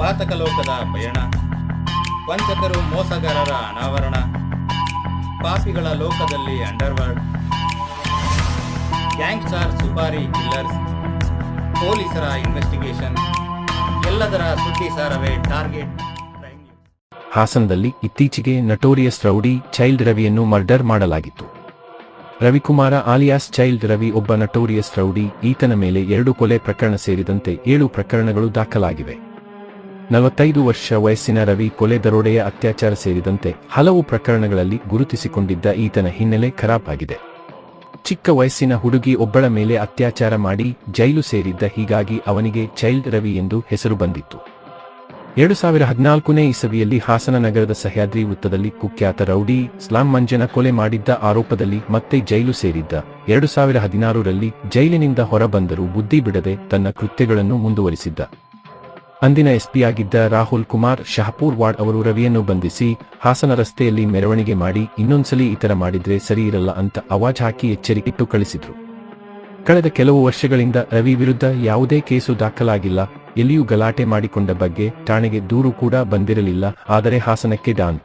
ಪಾತಕ ಲೋಕದ ಪಯಣ. ವಂಚಕರು ಮೋಸಗಾರರ ಅನಾವರಣ. ಪಾಪಿಗಳ ಲೋಕದಲ್ಲಿ ಅಂಡರ್ವರ್ಲ್ಡ್. Gangster supari killers. ಪೊಲೀಸರ ಇನ್ವೆಸ್ಟಿಗೇಷನ್. ಎಲ್ಲದರ ಸುದ್ದಿ ಸಾರವೇ ಟಾರ್ಗೆಟ್. ಹಾಸನದಲ್ಲಿ ಇತ್ತೀಚೆಗೆ ನಟೋರಿಯಸ್ ರೌಡಿ ಚೈಲ್ಡ್ ರವಿಯನ್ನು ಮರ್ಡರ್ ಮಾಡಲಾಗಿತ್ತು. ರವಿಕುಮಾರ ಆಲಿಯಾಸ್ ಚೈಲ್ಡ್ ರವಿ ಒಬ್ಬ ನಟೋರಿಯಸ್ ರೌಡಿ, ಈತನ ಮೇಲೆ ಎರಡು ಕೊಲೆ ಪ್ರಕರಣ ಸೇರಿದಂತೆ ಏಳು ಪ್ರಕರಣಗಳು ದಾಖಲಾಗಿವೆ. ನಲವತ್ತೈದು ವರ್ಷ ವಯಸ್ಸಿನ ರವಿ ಕೊಲೆ ದರೋಡೆಯ ಅತ್ಯಾಚಾರ ಸೇರಿದಂತೆ ಹಲವು ಪ್ರಕರಣಗಳಲ್ಲಿ ಗುರುತಿಸಿಕೊಂಡಿದ್ದ ಈತನ ಹಿನ್ನೆಲೆ ಖರಾಬ್ ಆಗಿದೆ. ಚಿಕ್ಕ ವಯಸ್ಸಿನ ಹುಡುಗಿ ಒಬ್ಬಳ ಮೇಲೆ ಅತ್ಯಾಚಾರ ಮಾಡಿ ಜೈಲು ಸೇರಿದ್ದ ಹೀಗಾಗಿ ಅವನಿಗೆ ಚೈಲ್ಡ್ ರವಿ ಎಂದು ಹೆಸರು ಬಂದಿತ್ತು. ಎರಡು ಸಾವಿರ ಹದಿನಾಲ್ಕನೇ ಇಸವಿಯಲ್ಲಿ ಹಾಸನ ನಗರದ ಸಹ್ಯಾದ್ರಿ ವೃತ್ತದಲ್ಲಿ ಕುಖ್ಯಾತ ರೌಡಿ ಸ್ಲಾಂ ಮಂಜನ ಕೊಲೆ ಮಾಡಿದ್ದ ಆರೋಪದಲ್ಲಿ ಮತ್ತೆ ಜೈಲು ಸೇರಿದ್ದ ಎರಡು ಸಾವಿರ ಹದಿನಾರರಲ್ಲಿ ಜೈಲಿನಿಂದ ಹೊರಬಂದರೂ ಬುದ್ಧಿ ಬಿಡದೆ ತನ್ನ ಕೃತ್ಯಗಳನ್ನು ಮುಂದುವರಿಸಿದ್ದ. ಅಂದಿನ ಎಸ್ಪಿಯಾಗಿದ್ದ ರಾಹುಲ್ ಕುಮಾರ್ ಶಹಪೂರ್ ವಾರ್ಡ್ ಅವರು ರವಿಯನ್ನು ಬಂಧಿಸಿ ಹಾಸನ ರಸ್ತೆಯಲ್ಲಿ ಮೆರವಣಿಗೆ ಮಾಡಿ ಇನ್ನೊಂದ್ಸಲಿ ಇತರ ಮಾಡಿದ್ರೆ ಸರಿ ಇರಲ್ಲ ಅಂತ ಅವಾಜ್ ಹಾಕಿ ಎಚ್ಚರಿಕಿಟ್ಟು ಕಳಿಸಿದ್ರು. ಕಳೆದ ಕೆಲವು ವರ್ಷಗಳಿಂದ ರವಿ ವಿರುದ್ಧ ಯಾವುದೇ ಕೇಸು ದಾಖಲಾಗಿಲ್ಲ, ಎಲ್ಲಿಯೂ ಗಲಾಟೆ ಮಾಡಿಕೊಂಡ ಬಗ್ಗೆ ಠಾಣೆಗೆ ದೂರು ಕೂಡ ಬಂದಿರಲಿಲ್ಲ, ಆದರೆ ಹಾಸನಕ್ಕೆ ಡಾನ್.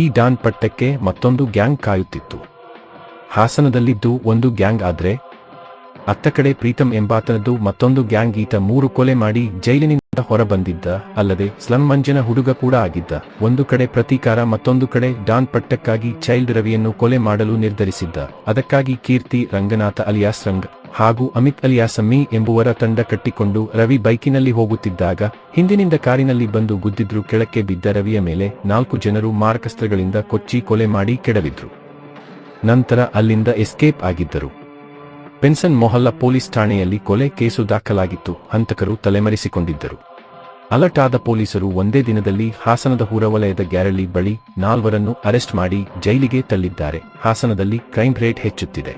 ಈ ಡಾನ್ ಪಟ್ಟಕ್ಕೆ ಮತ್ತೊಂದು ಗ್ಯಾಂಗ್ ಕಾಯುತ್ತಿತ್ತು. ಹಾಸನದಲ್ಲಿದ್ದು ಒಂದು ಗ್ಯಾಂಗ್ ಆದ್ರೆ ಅತ್ತ ಕಡೆ ಪ್ರೀತಂ ಎಂಬಾತನದ್ದು ಮತ್ತೊಂದು ಗ್ಯಾಂಗ್ ಈತ ಮೂರು ಕೊಲೆ ಮಾಡಿ ಜೈಲಿನಿಂದ ಹೊರಬಂದಿದ್ದ, ಅಲ್ಲದೆ ಸ್ಲಂ ಮಂಜನ ಹುಡುಗ ಕೂಡ ಆಗಿದ್ದ. ಒಂದು ಕಡೆ ಪ್ರತೀಕಾರ, ಮತ್ತೊಂದು ಕಡೆ ಡಾನ್ ಪಟ್ಟಕ್ಕಾಗಿ ಚೈಲ್ಡ್ ರವಿಯನ್ನು ಕೊಲೆ ಮಾಡಲು ನಿರ್ಧರಿಸಿದ್ದ. ಅದಕ್ಕಾಗಿ ಕೀರ್ತಿ, ರಂಗನಾಥ ಅಲಿಯಾಸ್ ರಂಗ್ ಹಾಗೂ ಅಮಿತ್ ಅಲಿಯಾಸ್ ಅಮ್ಮಿ ಎಂಬುವರ ತಂಡ ಕಟ್ಟಿಕೊಂಡು ರವಿ ಬೈಕಿನಲ್ಲಿ ಹೋಗುತ್ತಿದ್ದಾಗ, ಹಿಂದಿನಿಂದ ಕಾರಿನಲ್ಲಿ ಬಂದು ಗುದ್ದಿದ್ರು ಕೆಳಕ್ಕೆ ಬಿದ್ದ ರವಿಯ ಮೇಲೆ ನಾಲ್ಕು ಜನರು ಮಾರಕಸ್ತ್ರಗಳಿಂದ ಕೊಚ್ಚಿ ಕೊಲೆ ಮಾಡಿ ಕೆಡವಿದ್ರು. ನಂತರ ಅಲ್ಲಿಂದ ಎಸ್ಕೇಪ್ ಆಗಿದ್ದರು. ಪೆನ್ಸನ್ ಮೊಹಲ್ಲಾ ಪೊಲೀಸ್ ಠಾಣೆಯಲ್ಲಿ ಕೊಲೆ ಕೇಸು ದಾಖಲಾಗಿತ್ತು, ಹಂತಕರು ತಲೆಮರೆಸಿಕೊಂಡಿದ್ದರು. ಅಲರ್ಟ್ ಆದ ಪೊಲೀಸರು ಒಂದೇ ದಿನದಲ್ಲಿ ಹಾಸನದ ಹೂರವಲಯದ ಗ್ಯಾರಳಿ ಬಳಿ ನಾಲ್ವರನ್ನು ಅರೆಸ್ಟ್ ಮಾಡಿ ಜೈಲಿಗೆ ತಳ್ಳಿದ್ದಾರೆ. ಹಾಸನದಲ್ಲಿ ಕ್ರೈಂ ರೇಟ್ ಹೆಚ್ಚುತ್ತಿದೆ.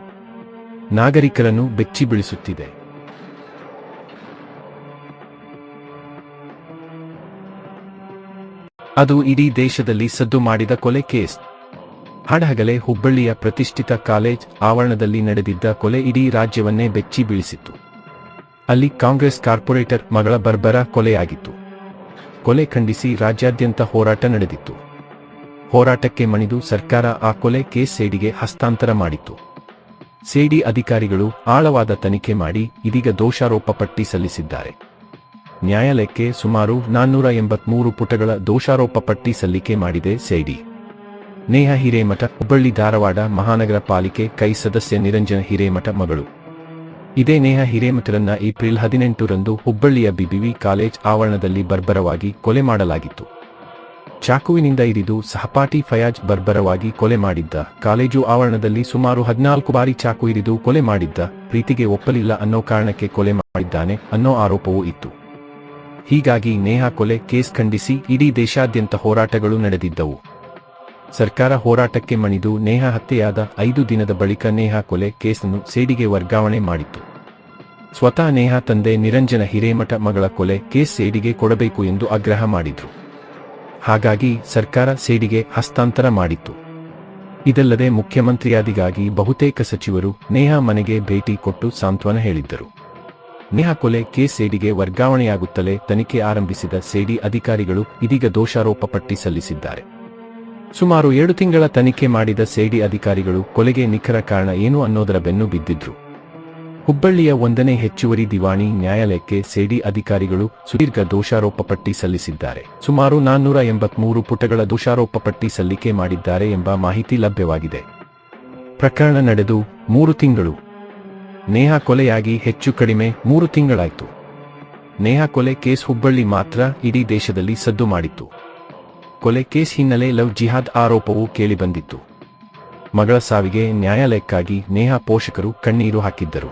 ನಾಗರಿಕರನ್ನು ಬೆಚ್ಚಿ ಬೀಳಿಸುತ್ತಿದೆ. ಅದು ಇಡೀ ದೇಶದಲ್ಲಿ ಸದ್ದು ಮಾಡಿದ ಕೊಲೆ ಕೇಸ್. ಹಡಹಗಲೆ ಹುಬ್ಬಳ್ಳಿಯ ಪ್ರತಿಷ್ಠಿತ ಕಾಲೇಜ್ ಆವರಣದಲ್ಲಿ ನಡೆದಿದ್ದ ಕೊಲೆ ಇಡೀ ರಾಜ್ಯವನ್ನೇ ಬೆಚ್ಚಿ ಬೀಳಿಸಿತ್ತು. ಅಲ್ಲಿ ಕಾಂಗ್ರೆಸ್ ಕಾರ್ಪೊರೇಟರ್ ಮಗಳ ಬರ್ಬರ ಕೊಲೆಯಾಗಿತ್ತು. ಕೊಲೆ ಖಂಡಿಸಿ ರಾಜ್ಯಾದ್ಯಂತ ಹೋರಾಟ ನಡೆದಿತ್ತು. ಹೋರಾಟಕ್ಕೆ ಮಣಿದು ಸರ್ಕಾರ ಆ ಕೊಲೆ ಕೇಸ್ ಸೇಡಿಗೆ ಹಸ್ತಾಂತರ ಮಾಡಿತ್ತು. ಸೇಡಿ ಅಧಿಕಾರಿಗಳು ಆಳವಾದ ತನಿಖೆ ಮಾಡಿ ಇದೀಗ ದೋಷಾರೋಪ ಪಟ್ಟಿ ಸಲ್ಲಿಸಿದ್ದಾರೆ. ನ್ಯಾಯಾಲಯಕ್ಕೆ ಸುಮಾರು ನಾನ್ನೂರ ಎಂಬತ್ಮೂರು ಪುಟಗಳ ದೋಷಾರೋಪ ಪಟ್ಟಿ ಸಲ್ಲಿಕೆ ಮಾಡಿದೆ ಸೇಡಿ. ನೇಹ ಹಿರೇಮಠ, ಹುಬ್ಬಳ್ಳಿ ಧಾರವಾಡ ಮಹಾನಗರ ಪಾಲಿಕೆ ಕೈ ಸದಸ್ಯ ನಿರಂಜನ ಹಿರೇಮಠ ಮಗಳು. ಇದೇ ನೇಹ ಹಿರೇಮಠರನ್ನ ಏಪ್ರಿಲ್ ಹದಿನೆಂಟರಂದು ಹುಬ್ಬಳ್ಳಿಯ ಬಿಬಿವಿ ಕಾಲೇಜ್ ಆವರಣದಲ್ಲಿ ಬರ್ಬರವಾಗಿ ಕೊಲೆ ಮಾಡಲಾಗಿತ್ತು. ಚಾಕುವಿನಿಂದ ಇರಿದು ಸಹಪಾಠಿ ಫಯಾಜ್ ಬರ್ಬರವಾಗಿ ಕೊಲೆ ಮಾಡಿದ್ದ, ಕಾಲೇಜು ಆವರಣದಲ್ಲಿ ಸುಮಾರು ಹದಿನಾಲ್ಕು ಬಾರಿ ಚಾಕು ಇರಿದು ಕೊಲೆ ಮಾಡಿದ್ದ, ಪ್ರೀತಿಗೆ ಒಪ್ಪಲಿಲ್ಲ ಅನ್ನೋ ಕಾರಣಕ್ಕೆ ಕೊಲೆ ಮಾಡಿದ್ದಾನೆ ಅನ್ನೋ ಆರೋಪವೂ ಇತ್ತು. ಹೀಗಾಗಿ ನೇಹ ಕೊಲೆ ಕೇಸ್ ಖಂಡಿಸಿ ಇಡೀ ದೇಶಾದ್ಯಂತ ಹೋರಾಟಗಳು ನಡೆದಿದ್ದವು. ಸರ್ಕಾರ ಹೋರಾಟಕ್ಕೆ ಮಣಿದು ನೇಹಾ ಹತ್ಯೆಯಾದ ಐದು ದಿನದ ಬಳಿಕ ನೇಹಾ ಕೊಲೆ ಕೇಸನ್ನು ಸೇಡಿಗೆ ವರ್ಗಾವಣೆ ಮಾಡಿತ್ತು. ಸ್ವತಃ ನೇಹಾ ತಂದೆ ನಿರಂಜನ ಹಿರೇಮಠ ಮಗಳ ಕೊಲೆ ಕೇಸ್ ಸೇಡಿಗೆ ಕೊಡಬೇಕು ಎಂದು ಆಗ್ರಹ ಮಾಡಿದ್ರು. ಹಾಗಾಗಿ ಸರ್ಕಾರ ಸೇಡಿಗೆ ಹಸ್ತಾಂತರ ಮಾಡಿತ್ತು. ಇದಲ್ಲದೆ ಮುಖ್ಯಮಂತ್ರಿಯಾದಿಗಾಗಿ ಬಹುತೇಕ ಸಚಿವರು ನೇಹಾ ಮನೆಗೆ ಭೇಟಿ ಕೊಟ್ಟು ಸಾಂತ್ವನ ಹೇಳಿದ್ದರು. ನೇಹಾ ಕೊಲೆ ಕೇಸ್ ಸೇಡಿಗೆ ವರ್ಗಾವಣೆಯಾಗುತ್ತಲೇ ತನಿಖೆ ಆರಂಭಿಸಿದ ಸೇಡಿ ಅಧಿಕಾರಿಗಳು ಇದೀಗ ದೋಷಾರೋಪ ಪಟ್ಟಿ ಸಲ್ಲಿಸಿದ್ದಾರೆ. ಸುಮಾರು ಏಳು ತಿಂಗಳ ತನಿಖೆ ಮಾಡಿದ ಸೇಡಿ ಅಧಿಕಾರಿಗಳು ಕೊಲೆಗೆ ನಿಖರ ಕಾರಣ ಏನು ಅನ್ನೋದರ ಬೆನ್ನು ಬಿದ್ದಿದ್ರು. ಹುಬ್ಬಳ್ಳಿಯ ಒಂದನೇ ಹೆಚ್ಚುವರಿ ದಿವಾಣಿ ನ್ಯಾಯಾಲಯಕ್ಕೆ ಸೇಡಿ ಅಧಿಕಾರಿಗಳು ಸುದೀರ್ಘ ದೋಷಾರೋಪ ಪಟ್ಟಿ ಸಲ್ಲಿಸಿದ್ದಾರೆ. ಸುಮಾರು ನಾನ್ನೂರ ಎಂಬತ್ಮೂರು ಪುಟಗಳ ದೋಷಾರೋಪ ಪಟ್ಟಿ ಸಲ್ಲಿಕೆ ಮಾಡಿದ್ದಾರೆ ಎಂಬ ಮಾಹಿತಿ ಲಭ್ಯವಾಗಿದೆ. ಪ್ರಕರಣ ನಡೆದು ಮೂರು ತಿಂಗಳು. ನೇಹಾ ಕೊಲೆಯಾಗಿ ಹೆಚ್ಚು ಕಡಿಮೆ ಮೂರು ತಿಂಗಳಾಯಿತು. ನೇಹಾ ಕೊಲೆ ಕೇಸ್ ಹುಬ್ಬಳ್ಳಿ ಮಾತ್ರ ಇಡೀ ದೇಶದಲ್ಲಿ ಸದ್ದು ಮಾಡಿತ್ತು. ಕೊಲೆ ಕೇಸ್ ಹಿನ್ನೆಲೆ ಲವ್ ಜಿಹಾದ್ ಆರೋಪವು ಕೇಳಿಬಂದಿತ್ತು. ಮಗಳ ಸಾವಿಗೆ ನ್ಯಾಯಾಲಯಕ್ಕಾಗಿ ನೇಹಾ ಪೋಷಕರು ಕಣ್ಣೀರು ಹಾಕಿದ್ದರು.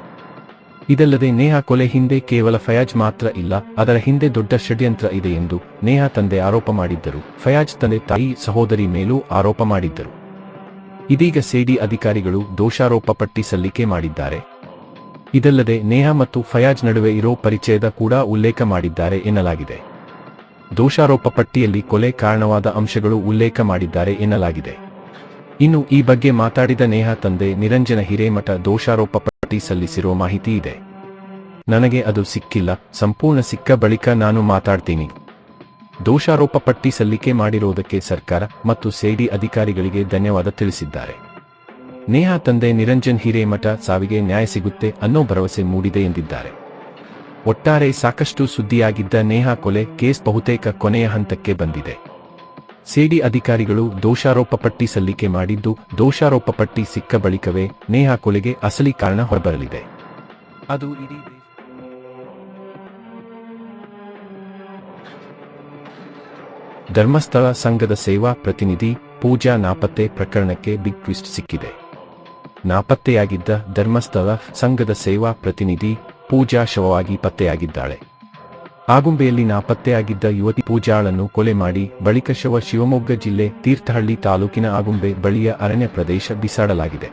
ಇದಲ್ಲದೆ ನೇಹಾ ಕೊಲೆ ಹಿಂದೆ ಕೇವಲ ಫಯಾಜ್ ಮಾತ್ರ ಇಲ್ಲ, ಅದರ ಹಿಂದೆ ದೊಡ್ಡ ಷಡ್ಯಂತ್ರ ಇದೆ ಎಂದು ನೇಹಾ ತಂದೆ ಆರೋಪ ಮಾಡಿದ್ದರು. ಫಯಾಜ್ ತಂದೆ ತಾಯಿ ಸಹೋದರಿ ಮೇಲೂ ಆರೋಪ ಮಾಡಿದ್ದರು. ಇದೀಗ ಸೇಡಿ ಅಧಿಕಾರಿಗಳು ದೋಷಾರೋಪ ಪಟ್ಟಿ ಸಲ್ಲಿಕೆ ಮಾಡಿದ್ದಾರೆ. ಇದಲ್ಲದೆ ನೇಹಾ ಮತ್ತು ಫಯಾಜ್ ನಡುವೆ ಇರೋ ಪರಿಚಯದ ಕೂಡ ಉಲ್ಲೇಖ ಮಾಡಿದ್ದಾರೆ ಎನ್ನಲಾಗಿದೆ. ದೋಷಾರೋಪ ಪಟ್ಟಿಯಲ್ಲಿ ಕೊಲೆ ಕಾರಣವಾದ ಅಂಶಗಳು ಉಲ್ಲೇಖ ಮಾಡಿದ್ದಾರೆ ಎನ್ನಲಾಗಿದೆ. ಇನ್ನು ಈ ಬಗ್ಗೆ ಮಾತಾಡಿದ ನೇಹಾ ತಂದೆ ನಿರಂಜನ ಹಿರೇಮಠ ದೋಷಾರೋಪ ಪಟ್ಟಿ ಸಲ್ಲಿಸಿರೋ ಮಾಹಿತಿ ಇದೆ. ನನಗೆ ಅದು ಸಿಕ್ಕಿಲ್ಲ, ಸಂಪೂರ್ಣ ಸಿಕ್ಕ ಬಳಿಕ ನಾನು ಮಾತಾಡ್ತೀನಿ. ದೋಷಾರೋಪ ಪಟ್ಟಿ ಸಲ್ಲಿಕೆ ಮಾಡಿರುವುದಕ್ಕೆ ಸರ್ಕಾರ ಮತ್ತು ಸೇಡಿ ಅಧಿಕಾರಿಗಳಿಗೆ ಧನ್ಯವಾದ ತಿಳಿಸಿದ್ದಾರೆ. ನೇಹಾ ತಂದೆ ನಿರಂಜನ್ ಹಿರೇಮಠ ಸಾವಿಗೆ ನ್ಯಾಯ ಸಿಗುತ್ತೆ ಅನ್ನೋ ಭರವಸೆ ಮೂಡಿದೆ ಎಂದಿದ್ದಾರೆ. ಒಟ್ಟಾರೆ ಸಾಕಷ್ಟು ಸುದ್ದಿಯಾಗಿದ್ದ ನೇಹಾ ಕೊಲೆ ಕೇಸ್ ಬಹುತೇಕ ಕೊನೆಯ ಹಂತಕ್ಕೆ ಬಂದಿದೆ. ಸಿಡಿ ಅಧಿಕಾರಿಗಳು ದೋಷಾರೋಪ ಪಟ್ಟಿ ಸಲ್ಲಿಕೆ ಮಾಡಿದ್ದು, ದೋಷಾರೋಪ ಪಟ್ಟಿ ಸಿಕ್ಕ ಬಳಿಕವೇ ನೇಹಾ ಕೊಲೆಗೆ ಅಸಲಿ ಕಾರಣ ಹೊರಬರಲಿದೆ. ಅದು ಇಡೀ ಧರ್ಮಸ್ಥಳ ಸಂಘದ ಸೇವಾ ಪ್ರತಿನಿಧಿ ಪೂಜಾ ನಾಪತ್ತೆ ಪ್ರಕರಣಕ್ಕೆ ಬಿಗ್ ಟ್ವಿಸ್ಟ್ ಸಿಕ್ಕಿದೆ. ನಾಪತ್ತೆಯಾಗಿದ್ದ ಧರ್ಮಸ್ಥಳ ಸಂಘದ ಸೇವಾ ಪ್ರತಿನಿಧಿ ಪೂಜಾ ಶವವಾಗಿ ಪತ್ತೆಯಾಗಿದ್ದಾಳೆ. ಆಗುಂಬೆಯಲ್ಲಿ ನಾಪತ್ತೆಯಾಗಿದ್ದ ಯುವತಿ ಪೂಜಾಳನ್ನು ಕೊಲೆ ಮಾಡಿ ಬಳಿಕ ಶವ ಶಿವಮೊಗ್ಗ ಜಿಲ್ಲೆ ತೀರ್ಥಹಳ್ಳಿ ತಾಲೂಕಿನ ಆಗುಂಬೆ ಬಳಿಯ ಅರಣ್ಯ ಪ್ರದೇಶ ಬಿಸಾಡಲಾಗಿದೆ.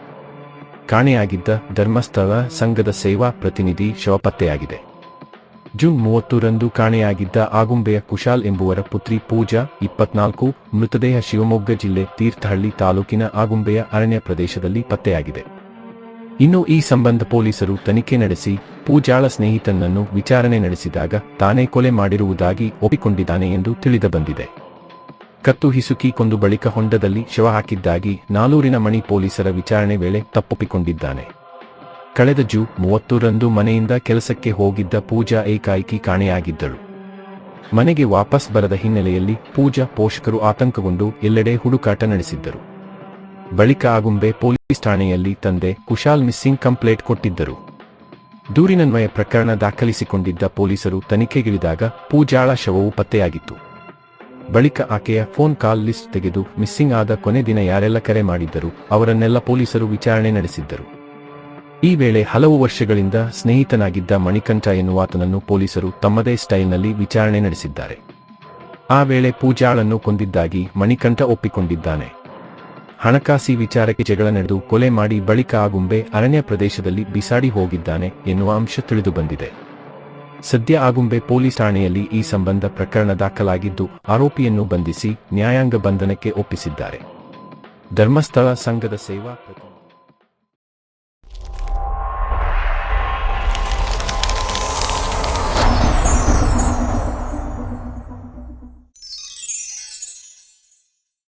ಕಾಣೆಯಾಗಿದ್ದ ಧರ್ಮಸ್ಥಳ ಸಂಘದ ಸೇವಾ ಪ್ರತಿನಿಧಿ ಶವ ಪತ್ತೆಯಾಗಿದೆ. ಜೂನ್ ಮೂವತ್ತರಂದು ಕಾಣೆಯಾಗಿದ್ದ ಆಗುಂಬೆಯ ಕುಶಾಲ್ ಎಂಬುವರ ಪುತ್ರಿ ಪೂಜಾ, ಇಪ್ಪತ್ನಾಲ್ಕು, ಮೃತದೇಹ ಶಿವಮೊಗ್ಗ ಜಿಲ್ಲೆ ತೀರ್ಥಹಳ್ಳಿ ತಾಲೂಕಿನ ಆಗುಂಬೆಯ ಅರಣ್ಯ ಪ್ರದೇಶದಲ್ಲಿ ಪತ್ತೆಯಾಗಿದೆ. ಇನ್ನು ಈ ಸಂಬಂಧ ಪೊಲೀಸರು ತನಿಖೆ ನಡೆಸಿ ಪೂಜಾಳ ಸ್ನೇಹಿತನನ್ನು ವಿಚಾರಣೆ ನಡೆಸಿದಾಗ ತಾನೇ ಕೊಲೆ ಮಾಡಿರುವುದಾಗಿ ಒಪ್ಪಿಕೊಂಡಿದ್ದಾನೆ ಎಂದು ತಿಳಿದುಬಂದಿದೆ ಕತ್ತು ಹಿಸುಕಿ ಕೊಂದು ಬಳಿಕ ಹೊಂಡದಲ್ಲಿ ಶವ ಹಾಕಿದ್ದಾಗಿ ನಾಲೂರಿನ ಮಣಿ ಪೊಲೀಸರ ವಿಚಾರಣೆ ವೇಳೆ ತಪ್ಪೊಪ್ಪಿಕೊಂಡಿದ್ದಾನೆ. ಕಳೆದ ಜೂ ಮೂವತ್ತರಂದು ಮನೆಯಿಂದ ಕೆಲಸಕ್ಕೆ ಹೋಗಿದ್ದ ಪೂಜಾ ಏಕಾಏಕಿ ಕಾಣೆಯಾಗಿದ್ದಳು. ಮನೆಗೆ ವಾಪಸ್ ಬರದ ಹಿನ್ನೆಲೆಯಲ್ಲಿ ಪೂಜಾ ಪೋಷಕರು ಆತಂಕಗೊಂಡು ಎಲ್ಲೆಡೆ ಹುಡುಕಾಟ ನಡೆಸಿದ್ದರು. ಬಳಿಕ ಆಗುಂಬೆ ಪೊಲೀಸ್ ಠಾಣೆಯಲ್ಲಿ ತಂದೆ ಕುಶಾಲ್ ಮಿಸ್ಸಿಂಗ್ ಕಂಪ್ಲೇಂಟ್ ಕೊಟ್ಟಿದ್ದರು. ದೂರಿನನ್ವಯ ಪ್ರಕರಣ ದಾಖಲಿಸಿಕೊಂಡಿದ್ದ ಪೊಲೀಸರು ತನಿಖೆಗಿಳಿದಾಗ ಪೂಜಾಳ ಶವವು ಪತ್ತೆಯಾಗಿತ್ತು. ಬಳಿಕ ಆಕೆಯ ಫೋನ್ ಕಾಲ್ ಲಿಸ್ಟ್ ತೆಗೆದು ಮಿಸ್ಸಿಂಗ್ ಆದ ಕೊನೆ ದಿನ ಯಾರೆಲ್ಲ ಕರೆ ಮಾಡಿದ್ದರು ಅವರನ್ನೆಲ್ಲ ಪೊಲೀಸರು ವಿಚಾರಣೆ ನಡೆಸಿದ್ದರು. ಈ ವೇಳೆ ಹಲವು ವರ್ಷಗಳಿಂದ ಸ್ನೇಹಿತನಾಗಿದ್ದ ಮಣಿಕಂಠ ಎನ್ನುವಾತನನ್ನು ಪೊಲೀಸರು ತಮ್ಮದೇ ಸ್ಟೈಲ್ನಲ್ಲಿ ವಿಚಾರಣೆ ನಡೆಸಿದ್ದಾರೆ. ಆ ವೇಳೆ ಪೂಜಾಳನ್ನು ಕೊಂದಿದ್ದಾಗಿ ಮಣಿಕಂಠ ಒಪ್ಪಿಕೊಂಡಿದ್ದಾನೆ. ಹಣಕಾಸಿ ವಿಚಾರಕ್ಕೆ ಜಗಳ ನಡೆದು ಕೊಲೆ ಮಾಡಿ ಬಳಿಕ ಆಗುಂಬೆ ಅರಣ್ಯ ಪ್ರದೇಶದಲ್ಲಿ ಬಿಸಾಡಿ ಹೋಗಿದ್ದಾನೆ ಎನ್ನುವ ಅಂಶ ತಿಳಿದುಬಂದಿದೆ ಸದ್ಯ ಆಗುಂಬೆ ಪೊಲೀಸ್ ಠಾಣೆಯಲ್ಲಿ ಈ ಸಂಬಂಧ ಪ್ರಕರಣ ದಾಖಲಾಗಿದ್ದು ಆರೋಪಿಯನ್ನು ಬಂಧಿಸಿ ನ್ಯಾಯಾಂಗ ಬಂಧನಕ್ಕೆ ಒಪ್ಪಿಸಿದ್ದಾರೆ. ಧರ್ಮಸ್ಥಳ ಸಂಘದ ಸೇವಾ